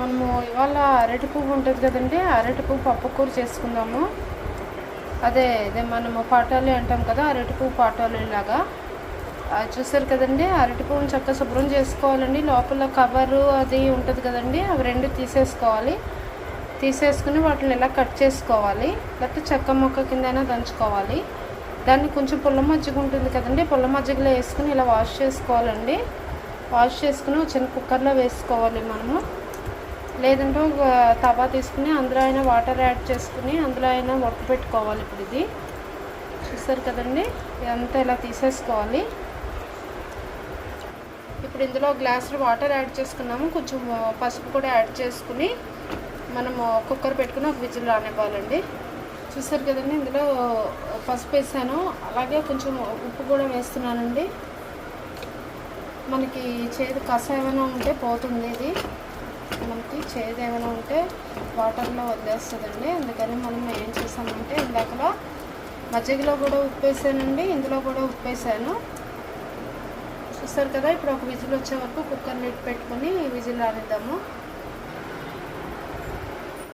మనము ఇవాళ అరటి పువ్వు ఉంటుంది కదండి అరటి పువ్వు పప్పుకూర చేసుకుందాము. అదే అదే మనము పాటాలి అంటాం కదా అరటి పువ్వు పాటాలి ఇలాగా అది చూసారు కదండి అరటి పువ్వుని చక్కగా శుభ్రం చేసుకోవాలండి. లోపల కవరు అది ఉంటుంది కదండి అవి రెండు తీసేసుకోవాలి. తీసేసుకుని వాటిని ఇలా కట్ చేసుకోవాలి. లేకపోతే చెక్క మొక్క కిందైనా దంచుకోవాలి. దాన్ని కొంచెం పుల్ల మజ్జిగ ఉంటుంది కదండి పుల్ల మజ్జిగలో వేసుకుని ఇలా వాష్ చేసుకోవాలండి. వాష్ చేసుకుని చిన్న కుక్కర్లో వేసుకోవాలి మనము. లేదంటే ఒక తవా తీసుకుని అందులో అయినా వాటర్ యాడ్ చేసుకుని అందులో అయినా ఉడకపెట్టుకోవాలి ఇప్పుడు ఇది. చూస్తారు కదండి? ఇదంతా ఇలా తీసేసుకోవాలి. ఇప్పుడు ఇందులో గ్లాసులు వాటర్ యాడ్ చేసుకున్నాము. కొంచెం పసుపు కూడా యాడ్ చేసుకుని మనము కుక్కర్ పెట్టుకుని ఒక విజిల్ రానివ్వాలండి. చూసారు కదండి? ఇందులో పసుపు వేసాను. అలాగే కొంచెం ఉప్పు కూడా వేస్తున్నానండి. మనకి చేదు కస ఏమైనా ఉంటే పోతుంది ఇది. మనకి చేదు ఏమైనా ఉంటే వాటర్లో వదిలేస్తుందండి. అందుకని మనం ఏం చేసామంటే ఇందాకలో మజ్జిగలో కూడా ఉప్పేసానండి. ఇందులో కూడా ఉప్పేసాను. చూస్తారు కదా ఇప్పుడు ఒక విజిల్ వచ్చే వరకు కుక్కర్ లిడ్ పెట్టుకొని విజిల్ రానిద్దాము.